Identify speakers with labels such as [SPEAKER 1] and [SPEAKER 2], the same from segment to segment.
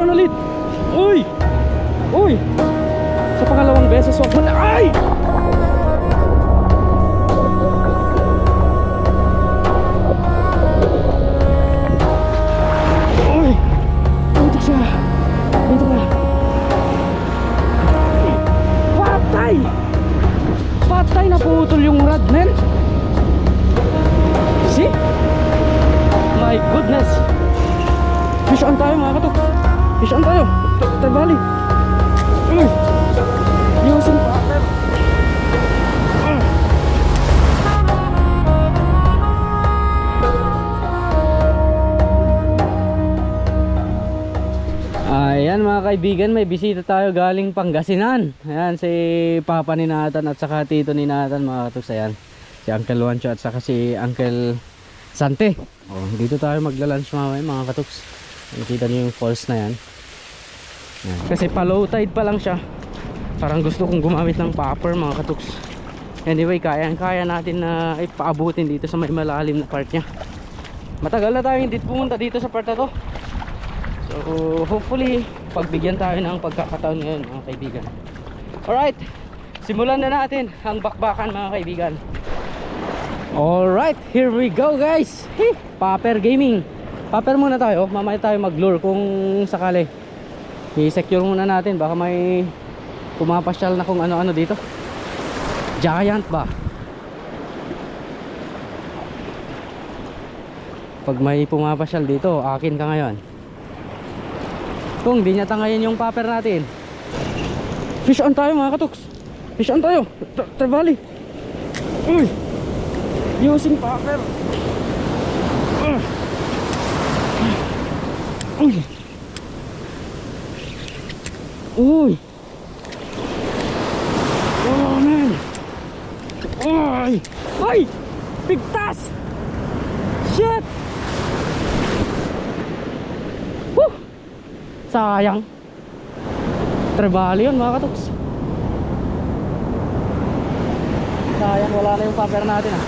[SPEAKER 1] Ano ulit? Uy! Uy! Sa pangalawang beses, mo na. Ay! Uy! Dito siya! Dito ka! Patay! Patay na putol yung rod, men! See? My goodness! Fish on tayo mga katok! Fish on tayo! T- Trevally! Uy! Ah! Ayan mga kaibigan, may bisita tayo galing Pangasinan. Ayan si Papa ni Nathan at saka Tito ni Nathan mga katoks. Ayan si Uncle Wancho at saka si Uncle Sante. Oh, dito tayo magla-lunch mamaya mga katoks. Nakita niyo yung falls na yan. Ayan. Kasi pa low tide pa lang siya. Parang gusto kong gumamit ng popper mga katoks. Anyway, kaya-kaya natin na ipaabutin dito sa may malalim na part niya. Matagal na tayo hindi pumunta dito sa part na to. So hopefully pagbigyan tayo ng pagkakataon ngayon mga kaibigan. Alright, simulan na natin ang bakbakan mga kaibigan. Alright, here we go guys. Hey, Paper Gaming. Paper muna tayo, mamaya tayo mag-lure kung sakali. I-secure muna natin baka may pumapasyal na kung ano-ano dito. Giant ba? Pag may pumapasyal dito, akin ka ngayon. Kung di niya tangayin yung paper natin. Fish on tayo mga katoks. Fish on tayo. Tra-. Uy. Using paper. Uy. Uy. Oh man. Ay. Ay. Pigtas. Shit. Woo. Sayang. Trebali yun mga katoks. Sayang wala na yung paper natin ah.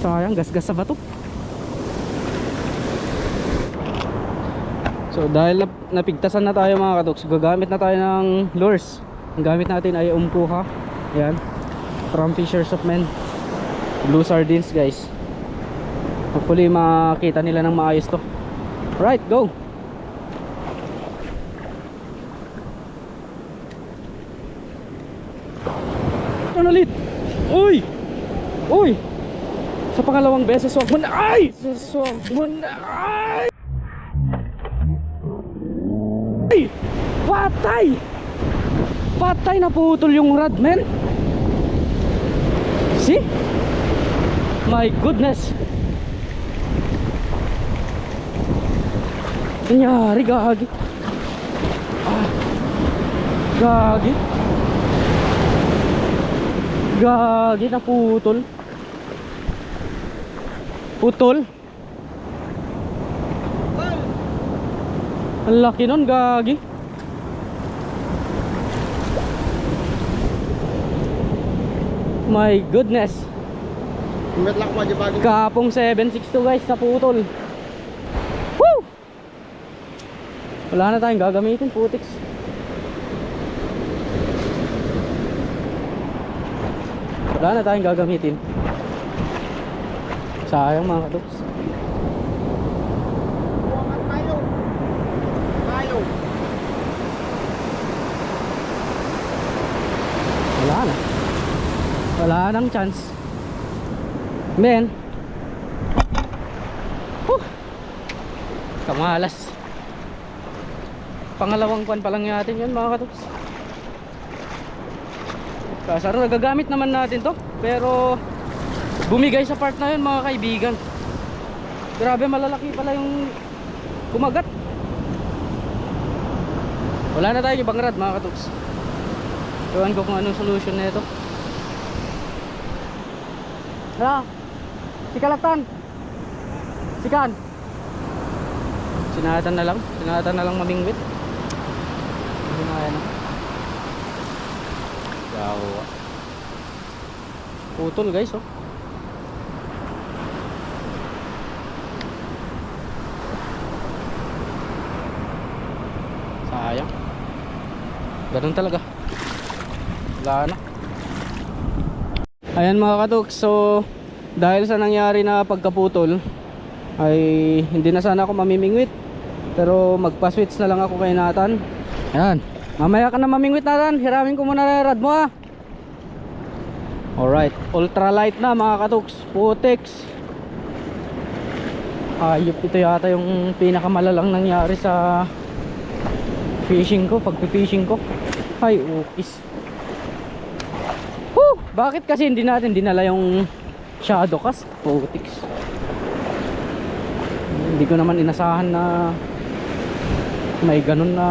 [SPEAKER 1] Sayang gasgas sa bato. So dahil nap napigtasan na tayo mga katoks, gagamit na tayo ng lures. Ang gamit natin ay umkuha. Yan. From Fishers of Men. Blue sardines guys. Hopefully makita nila ng maayos to. Right, go. Ano ulit? Uy! Uy! Sa pangalawang beses, wag mo na. Ay! Wag mo na. Ay! Ay! Patay! Patay na putol yung rod, men. See? My goodness. Nangyari, gagi. Ah. Gagi. Gagi na putol. Putol. Ang laki nun, gagi. My goodness.
[SPEAKER 2] Met lang bagi.
[SPEAKER 1] Kapong 762 guys sa putol. Woo! Wala na tayong gagamitin, putiks. Wala na tayong gagamitin. Sayang mga kaduks.
[SPEAKER 2] Tayo. Tayo.
[SPEAKER 1] Wala na. Wala nang chance. Men. Huh. Kamalas. Pangalawang kwan pa lang natin yan mga katuks. Kasaro nagagamit naman natin to. Pero bumigay sa part na yun mga kaibigan. Grabe malalaki pala yung kumagat. Wala na tayong ibang rad mga katuks. Ewan ko kung anong solution na ito. Hala! Sikalatan! Sikan! Sinatan na lang. Sinatan na lang mamingwit. Hindi na kaya na. Gawa. Putol guys oh. Sayang. Ganun talaga. Wala na. Ayan mga katok, so dahil sa nangyari na pagkaputol ay hindi na sana ako mamimingwit. Pero magpa-switch na lang ako kay Nathan. Ayan. Mamaya ka na mamingwit Nathan. Hiramin ko muna na rad mo ah. Alright. Ultralight na mga katoks. Putex. Ayop ito yata yung pinakamalalang nangyari sa fishing ko. Pagpi-fishing ko. Ay, ukis. Bakit kasi hindi natin dinala yung shadow cast? Hindi ko naman inasahan na may ganun na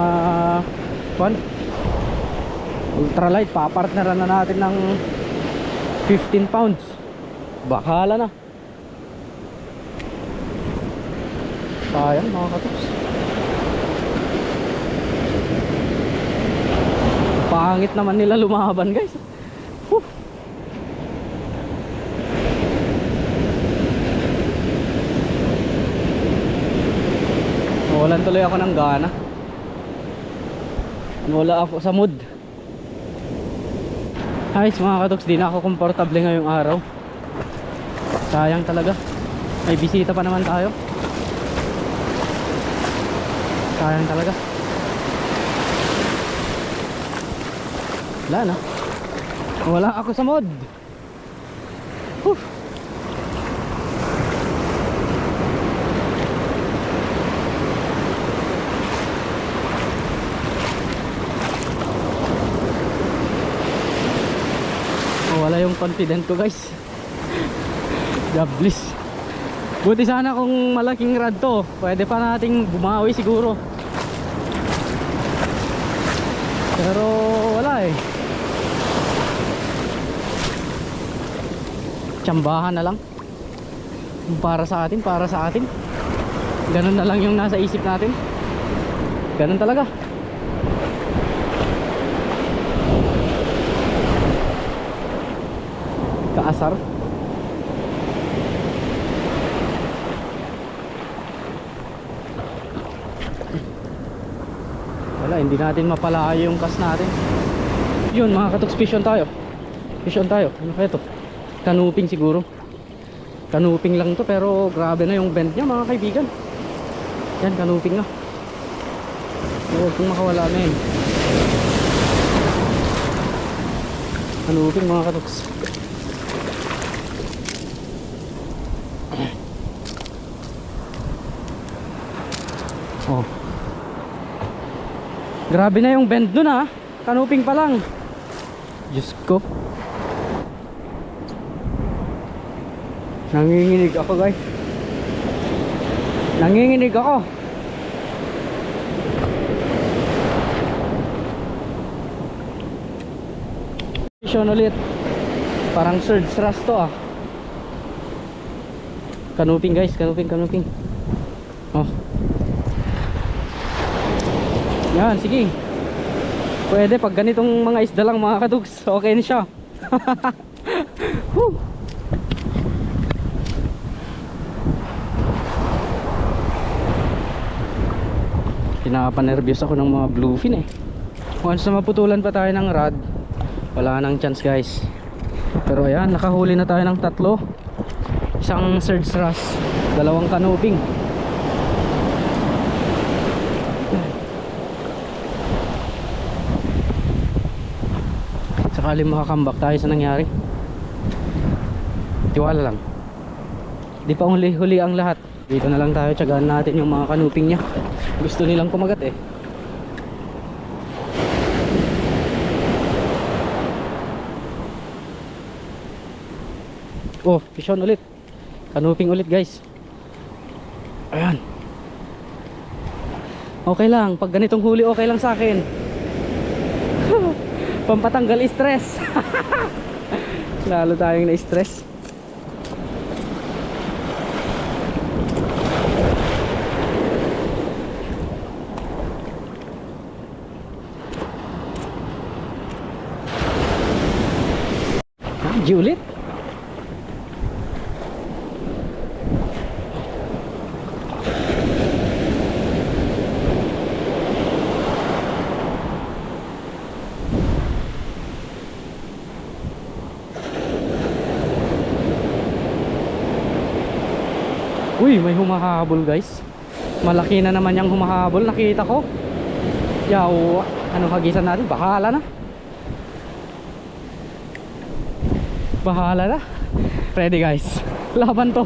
[SPEAKER 1] pan ultralight papartneran na natin ng 15 pounds. Bakala na. Sayang mga katoks. Pangit naman nila lumaban guys Walan tuloy ako ng gana. Wala ako sa mood. Ayos mga katoks, di na ako komportable ngayong araw. Sayang talaga. May bisita pa naman tayo. Sayang talaga. Wala na. Wala ako sa mood. Confident ko guys. God bless. Buti sana kung malaking rad to. Pwede pa nating bumawi siguro. Pero wala eh. Tsambahan na lang. Para sa atin, para sa atin. Ganun na lang yung nasa isip natin. Ganun talaga kaasar. Wala hindi natin mapalayo yung kas natin. Yun mga katoks fishon tayo. Fishon tayo. Ano kaya to? Kanuping siguro. Kanuping lang to pero grabe na yung bend niya mga kaibigan. Yan kanuping na. Huwag kong makawala na yun. Kanuping mga katoks Grabe na yung bend nun ah. Kanuping pa lang. Diyos ko. Nanginginig ako guys. Nanginginig ako. Vision ulit. Parang surge thrust to ah. Kanuping guys, kanuping, kanuping. Oh. Yan, sige. Pwede pag ganitong mga isda lang mga kadugs, okay na siya. Pinapanervyos ako ng mga bluefin eh. Once na maputulan pa tayo ng rod, wala nang chance guys. Pero ayan, nakahuli na tayo ng tatlo. Isang surge thrust, dalawang canoping. Sakali makakambak tayo sa nangyari. Tiwala lang. Di pa huli huli ang lahat. Dito na lang tayo tsagaan natin yung mga kanuping niya. Gusto nilang kumagat eh. Oh fishon ulit. Kanuping ulit guys. Ayan. Okay lang. Pag ganitong huli okay lang sa akin pampatanggal stress. Lalo tayong na-stress Ah, Juliet Uy, may humahabol guys. Malaki na naman yung humahabol. Nakita ko. Yaw, ano hagisan natin? Bahala na. Bahala na. Ready guys. Laban to.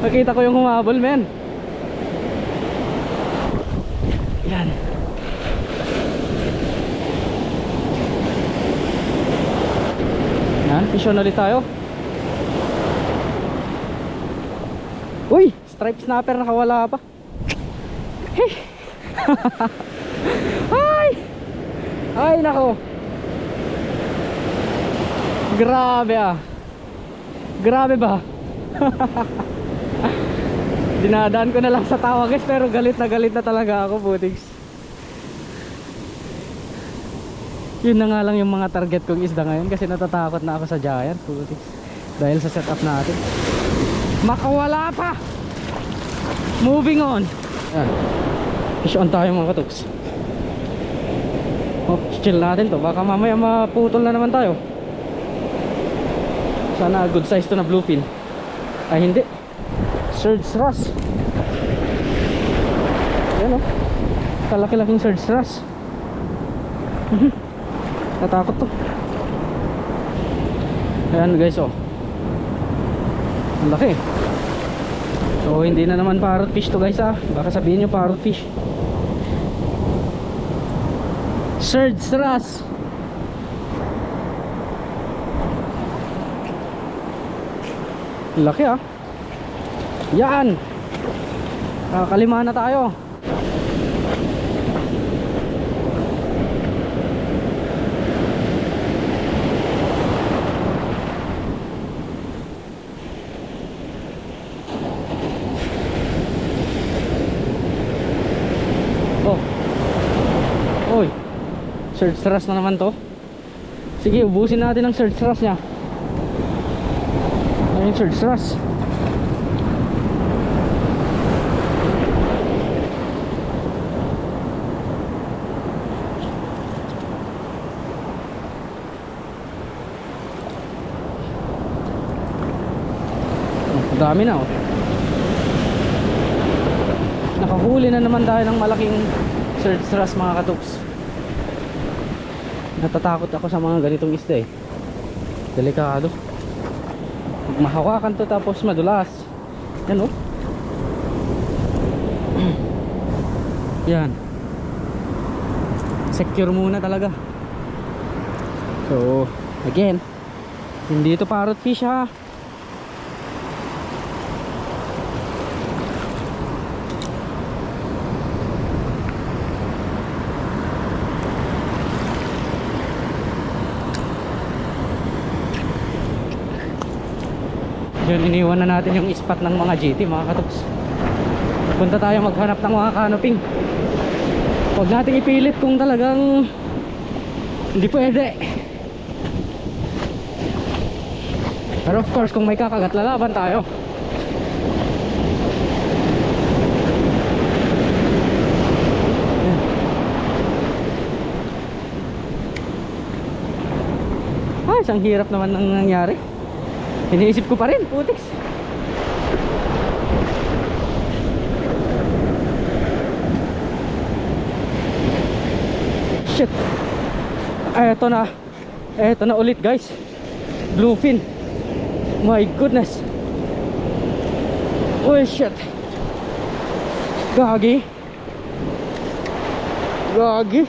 [SPEAKER 1] Nakita ko yung humahabol men. Yan. Yan, vision ulit tayo. Uy, stripe snapper nakawala pa. Hey. Ay! Ay nako. Grabe ah. Grabe ba? Dinadaan ko na lang sa tawa guys pero galit na galit na talaga ako putiks. Yun na nga lang yung mga target kong isda ngayon kasi natatakot na ako sa giant putiks. Dahil sa setup natin. Makawala pa! Moving on. Yan. Fish on tayo mga katuks. Oh, chill natin to. Baka mamaya maputol na naman tayo. Sana good size to na bluefin. Ay hindi. Surge thrust. Yan o. Kalaki-laking surge. Mhm. Natakot to. Ayan guys oh. Ang laki. So hindi na naman parrot fish to guys ah. Baka sabihin nyo parrot fish. Surge thrust. Laki ah. Yan. Nakakalima na tayo. Oh. Oy. Search thrust na naman to. Sige, ubusin natin ang search thrust niya. Ayun search thrust. Ang dami na oh. Nakahuli na naman tayo ng malaking search thrust mga katuks. Natatakot ako sa mga ganitong isda eh. Delikado. Pag mahawakan to tapos madulas. Yan oh. Yan. Secure muna talaga. So, again, hindi ito parrot fish ha. Yun, iniwan na natin yung spot ng mga GT mga katoks. Punta tayo maghanap ng mga canoping. Huwag nating ipilit kung talagang hindi pwede. Pero of course, kung may kakagat, lalaban tayo. Ay, isang hirap naman nang nangyari. Iniisip ko pa rin, putiks. Shit. Eto na. Eto na ulit, guys. Bluefin. My goodness. Oh shit. Gagi. Gagi.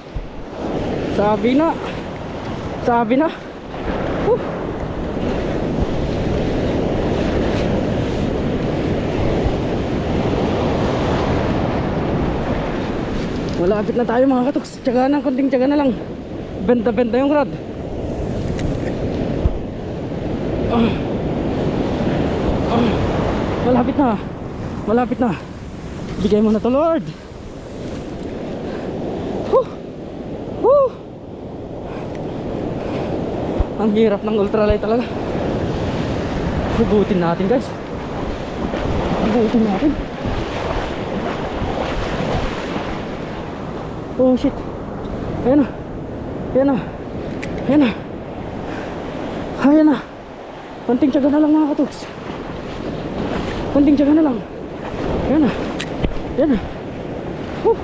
[SPEAKER 1] Sabi na. Sabi na. Whew. Malapit na tayo mga katoks. Tsaga na, konting tsaga na lang. Benta-benta yung rod. Ah. Ah. Malapit na. Malapit na. Bigay mo na to Lord. Whew. Whew. Ang hirap ng ultralight talaga. Hugutin natin guys. Hugutin natin. Oh shit. Ayan na. Ayan na. Ayan na. Ayan na. Konting tiyaga na lang mga katugs. Kunting tiyaga na lang. Yan na. Yan na. Woo.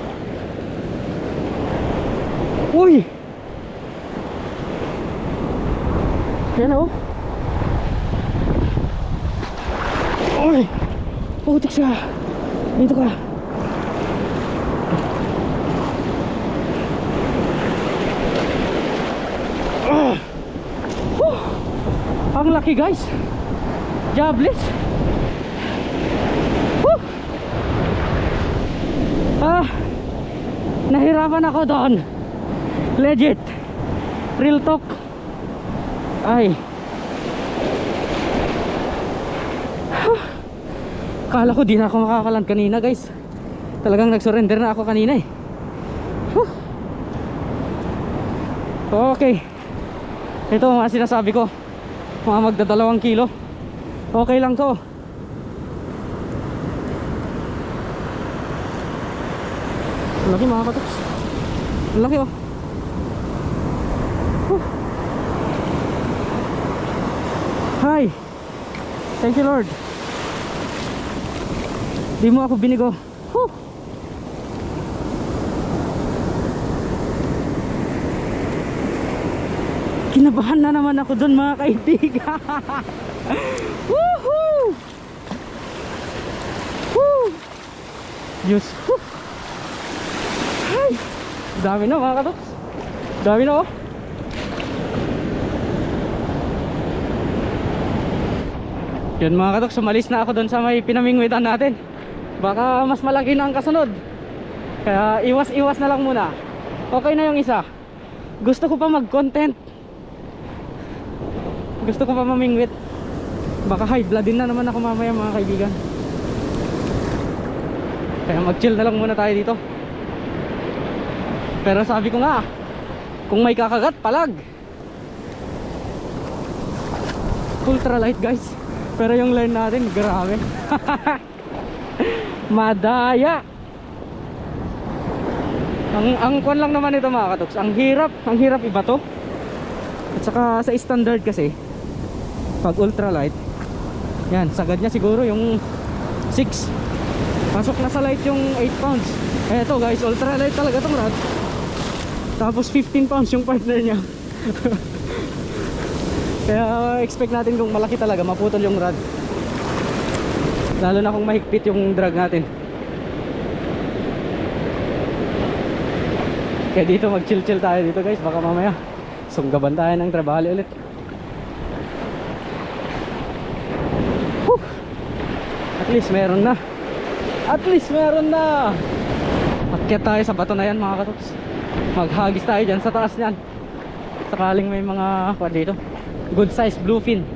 [SPEAKER 1] Uy! Yan na oh. Uy! Putik siya. Dito ka. Ah! Whew! Ang laki guys. Jobless. Whew! Ah! Nahirapan ako doon. Legit. Real talk. Ay. Kala ko di na ako makakaland kanina guys. Talagang nag-surrender na ako kanina eh. Huh. Okay. Ito mga sinasabi ko. Mga magdadalawang kilo. Okay lang to. Laki mga katoks. Laki oh. Whew. Hi. Thank you Lord. Di mo ako binigo. Whew. Kinabahan na naman ako doon mga kaibigan. Woohoo! Woo! Diyos. Ay! Dami na mga katoks. Dami na oh. Yun mga katoks, sumalis na ako doon sa may pinamingwitan natin. Baka mas malaki na ang kasunod. Kaya iwas-iwas na lang muna. Okay na yung isa. Gusto ko pa mag-content. Gusto ko pa mamingwit. Baka high blood din na naman ako mamaya mga kaibigan. Kaya mag-chill na lang muna tayo dito. Pero sabi ko nga, kung may kakagat, palag. Ultralight guys. Pero yung line natin, grabe. Madaya. Ang ang kwan lang naman ito mga katoks. Ang hirap, ang hirap iba to. At saka sa standard kasi pag ultralight, yan, sagad niya siguro yung 6. Pasok na sa light yung 8 pounds. Eto guys, ultralight talaga tong rod. Tapos 15 pounds yung partner niya. Kaya expect natin kung malaki talaga, maputol yung rod. Lalo na kung mahigpit yung drag natin. Kaya dito mag chill chill tayo dito guys, baka mamaya sunggaban tayo ng trabaho ulit. At least meron na. At least meron na. Akyat tayo sa bato na yan mga katoks. Maghagis tayo dyan sa taas niyan. Sakaling may mga kwan dito. Good size bluefin.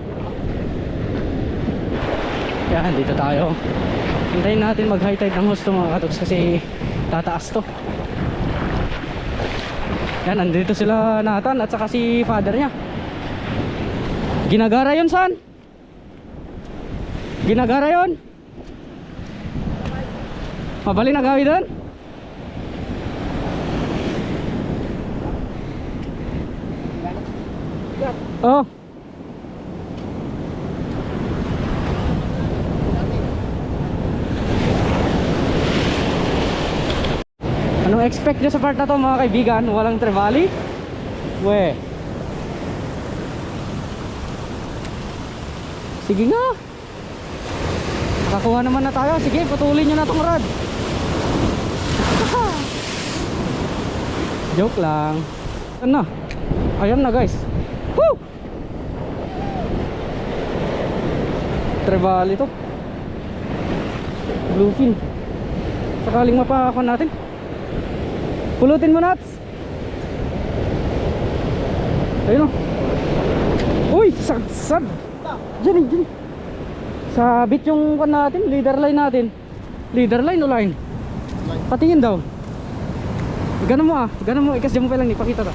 [SPEAKER 1] Yan, dito tayo. Hintayin natin mag high tide ng husto mga katoks kasi tataas to. Yan, andito sila Nathan at saka si father niya. Ginagara yun saan? Ginagara yun? Mabali na gawi doon? Oh. Anong expect nyo sa part na to mga kaibigan? Walang trevally? We. Sige nga. Nakakuha naman na tayo. Sige, patuloy nyo na tong rod. Joke lang. Ayan na. Ayan na guys. Woo! Trevally to. Bluefin. Sakaling mapakakuha natin. Pulutin mo nuts. Ayun o. Uy, sagsag. Diyan eh, diyan. eh. Sabit yung kan natin, leader line natin. Leader line o line? Patingin daw. Ganun mo ah, ganun mo, ikas dyan mo pa lang, ipakita ta.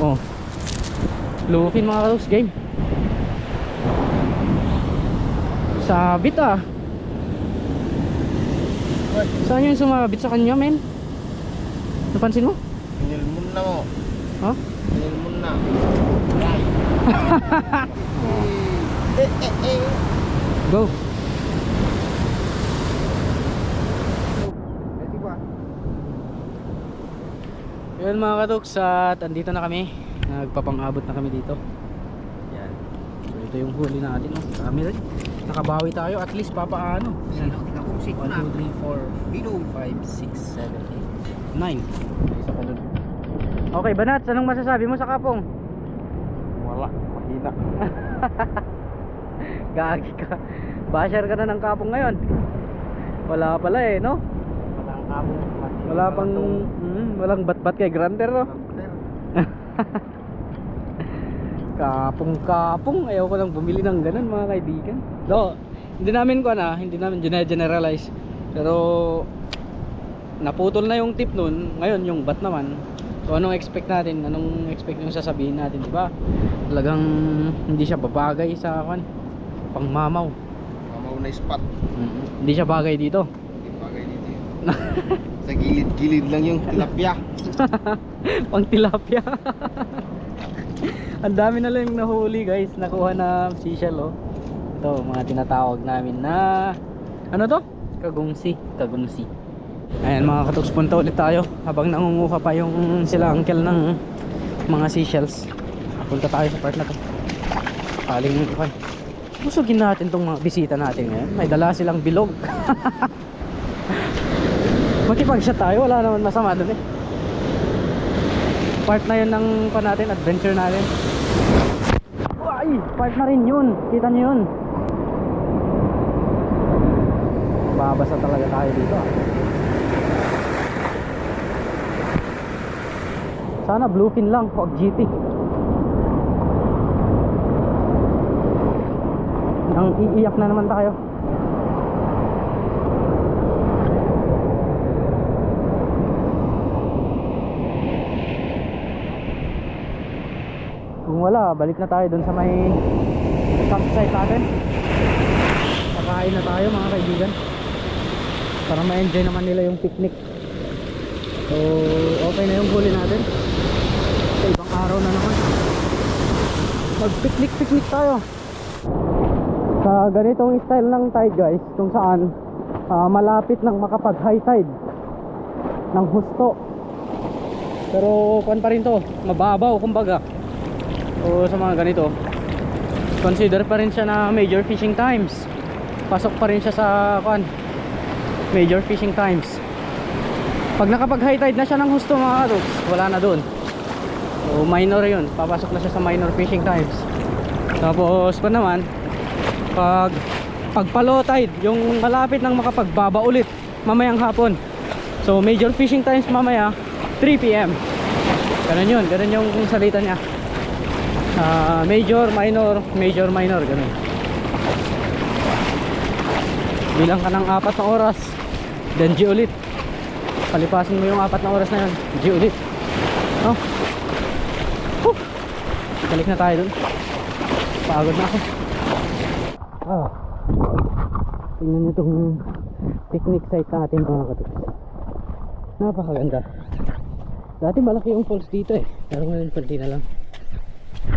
[SPEAKER 1] Oh. Lufin mga kalos, game. Sabit ah. Saan yung sumabit sa kanya, men? Napansin mo?
[SPEAKER 2] Pinilmon na mo.
[SPEAKER 1] Ha?
[SPEAKER 2] Pinilmon na. Right. eh, eh, eh.
[SPEAKER 1] Go. Yun mga katuks at andito na kami. Nagpapang-abot na kami dito. Yan. So ito yung huli natin. Oh. Dami rin. Nakabawi tayo at least papaano. Yan. 1, 2, 3, 4, 5, 6, 7, 8, 9. Isa pa dun. Okay, Banat, anong masasabi mo sa kapong?
[SPEAKER 2] Wala. Mahina.
[SPEAKER 1] Gagi ka. Basher ka na ng kapong ngayon. Wala pala eh, no?
[SPEAKER 2] Wala ang kamo.
[SPEAKER 1] Wala pang mm, walang bat-bat kay Granter, no? Kapong-kapong, ayaw ko lang bumili ng ganun mga kaibigan. No, hindi namin ko na, hindi namin generalize. Pero naputol na yung tip nun, ngayon yung bat naman. So anong expect natin? Anong expect yung sasabihin natin, di ba? Talagang hindi siya babagay sa kan pangmamaw.
[SPEAKER 2] Mamaw na spot.
[SPEAKER 1] Mm, Hindi siya bagay dito.
[SPEAKER 2] Hindi bagay dito. Sa gilid-gilid lang yung tilapia.
[SPEAKER 1] pang tilapia. Ang dami na lang nahuli guys. Nakuha na seashell oh. Ito mga tinatawag namin na ano to? kagungsi kagungsi ayan mga katuks punta ulit tayo. Habang nangunguha pa yung sila uncle ng mga seashells punta tayo sa part na to. Paling kwan busugin natin tong mga bisita natin ngayon. May dala silang bilog makipag-shot tayo wala naman masama dun eh part na yun ng pa natin, adventure natin. Ay, part na rin yun. Kita nyo yun. Babasa talaga tayo dito. ah. Sana bluefin lang, huwag GT. Nang iiyak na naman tayo. Wala, balik na tayo dun sa may campsite natin. Kakain na tayo mga kaibigan. Para ma-enjoy naman nila yung picnic. So, okay na yung huli natin. Sa ibang araw na naman. Mag-picnic-picnic tayo. Sa ganitong style ng tide guys, kung saan ah, malapit lang makapag high tide ng husto. Pero kwan pa rin to, mababaw kumbaga. O sa mga ganito consider pa rin siya na major fishing times. Pasok pa rin siya sa kan major fishing times. Pag nakapag high tide na siya ng husto mga kadoks wala na doon so minor yun. Papasok na siya sa minor fishing times. Tapos pa naman pag pag pa low tide yung malapit ng makapagbaba ulit mamayang hapon. So major fishing times mamaya 3pm ganun yun. Ganun yung salita niya Ah, major, minor, major, minor, ganun. Bilang ka ng apat na oras, then G ulit. Palipasin mo yung apat na oras na yun, G ulit. No? Huh. Balik na tayo dun. Pagod na ako. Ah. Tingnan itong picnic site natin mga katuks. Napakaganda. Dati malaki yung falls dito eh. Pero ngayon konti na lang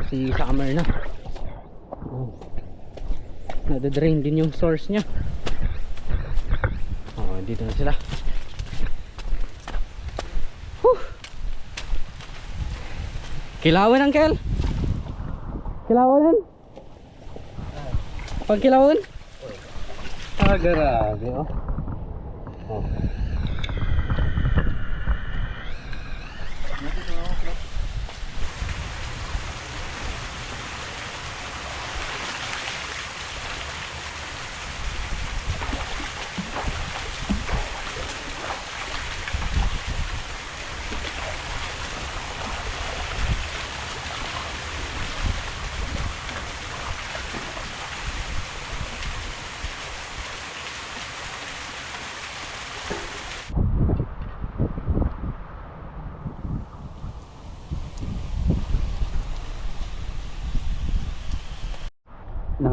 [SPEAKER 1] si summer na. Oh. nadadrain din yung source nya oh, dito na sila. Whew. kilawan uncle. Kilawan? Pag kilawan? Ah grabe oh. Oh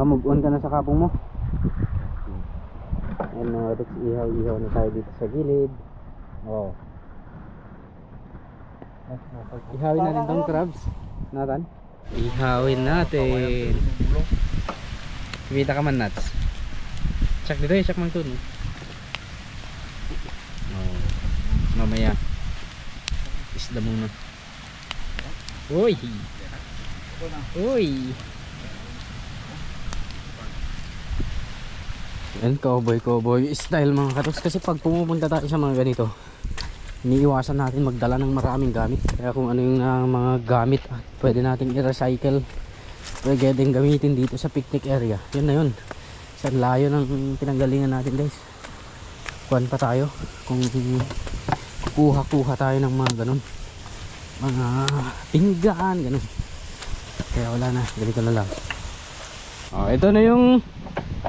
[SPEAKER 1] Nakamove on ka na sa kapong mo? Ayun mga Rex, ihaw-ihaw na tayo dito sa gilid. Oh. Ihawin natin tong crabs. Nathan? Ihawin natin. Kita ka man nuts. Check dito eh, check man to. Oh. Mamaya. isda muna. Uy! Uy! Yan, cowboy cowboy. Style mga katoks kasi pag pumupunta tayo sa mga ganito iniiwasan natin magdala ng maraming gamit. Kaya kung ano yung ah, mga gamit at pwede natin i-recycle pwede din gamitin dito sa picnic area. Yun na yun. Sa layo ng pinanggalingan natin guys. Kuhan pa tayo. Kung kuha kuha tayo ng mga ganun. Mga pinggan ganun. Kaya wala na. Ganito na lang. Oh, ito na yung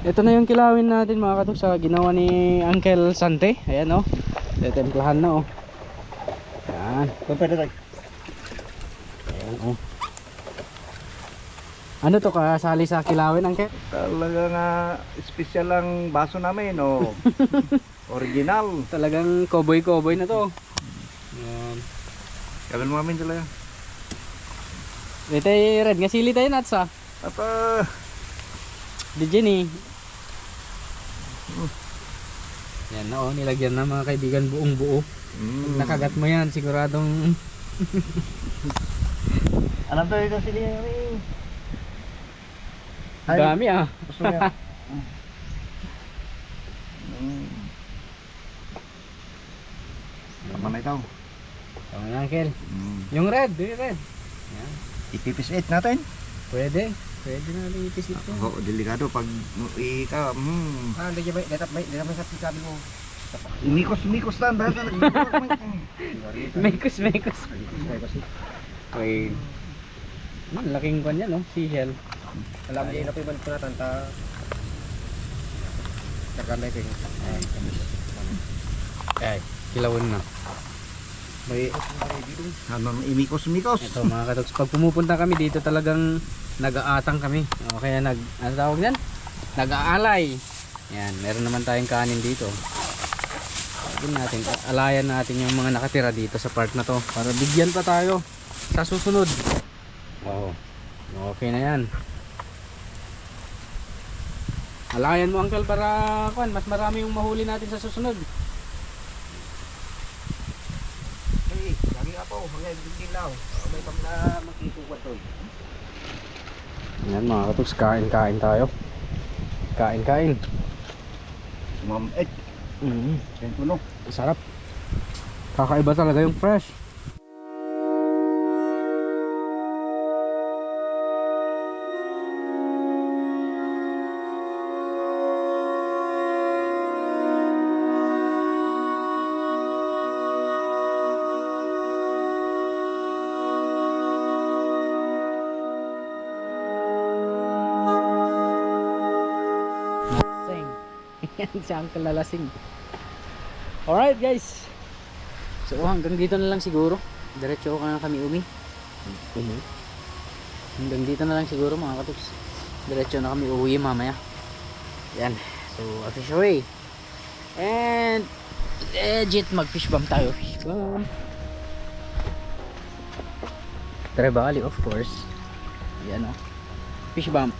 [SPEAKER 1] ito na yung kilawin natin mga katok sa ginawa ni Uncle Sante ayan oh tetemplahan na oh yan
[SPEAKER 2] Pwede tayo.
[SPEAKER 1] ayan oh ano to kasali sa kilawin Uncle?
[SPEAKER 2] Talaga nga special ang baso namin, no? Original.
[SPEAKER 1] talagang cowboy cowboy na to yan
[SPEAKER 2] Kailan mo namin talaga.
[SPEAKER 1] ito red nga sili tayo nuts ah
[SPEAKER 2] uh,
[SPEAKER 1] di Jenny yan na oh nilagyan na mga kaibigan buong buo
[SPEAKER 2] mm,
[SPEAKER 1] nakagat mo yan siguradong
[SPEAKER 2] alam tayo kasi niya kami.
[SPEAKER 1] dami ah
[SPEAKER 2] Gusto niya. Mm. Tama na ito.
[SPEAKER 1] Tama na Uncle
[SPEAKER 2] Mm.
[SPEAKER 1] yung red yung red yan
[SPEAKER 2] Ipipis it natin.
[SPEAKER 1] pwede pwede na natin ipisit yan
[SPEAKER 2] Oo, delikado pag ika, mm.
[SPEAKER 3] Ah, hindi ba? Dito ba? Dito ba sa sabi mo?
[SPEAKER 2] Imikos, imikos lang. Dahil na
[SPEAKER 1] mekos mekos okay Ang laking kwan yan no seashell
[SPEAKER 3] Alam niya na pa ibang tunatan ta. Tagamay ko yun.
[SPEAKER 1] ay kilawin na
[SPEAKER 2] May, ano, imikos, imikos.
[SPEAKER 1] ito mga katoks pag pumupunta kami dito talagang nag-aatang kami. O kaya nag ano tawag yan nag-aalay. Yan meron naman tayong kanin dito. Sabihin natin alayan natin yung mga nakatira dito sa part na to para bigyan pa tayo sa susunod. Wow. Okay na yan. Alayan mo uncle para kwan mas marami yung mahuli natin sa susunod
[SPEAKER 3] Hey, ako. Mga bigilaw. May pam na magkikuha to.
[SPEAKER 1] yan mga katoks kain kain tayo kain kain
[SPEAKER 2] Ma'am, eh,
[SPEAKER 1] mm
[SPEAKER 2] tunog.
[SPEAKER 1] Sarap. Kakaiba talaga yung fresh. si Uncle na lasing. Alright guys. So hanggang dito na lang siguro. Diretso ka na kami umi. Umi. Hanggang dito na lang siguro mga katuks. Diretso na kami uwi mamaya. Yan. So fish away. And legit mag fish bomb tayo. Fish bomb. Trebali of course. Yan o. Fish bomb.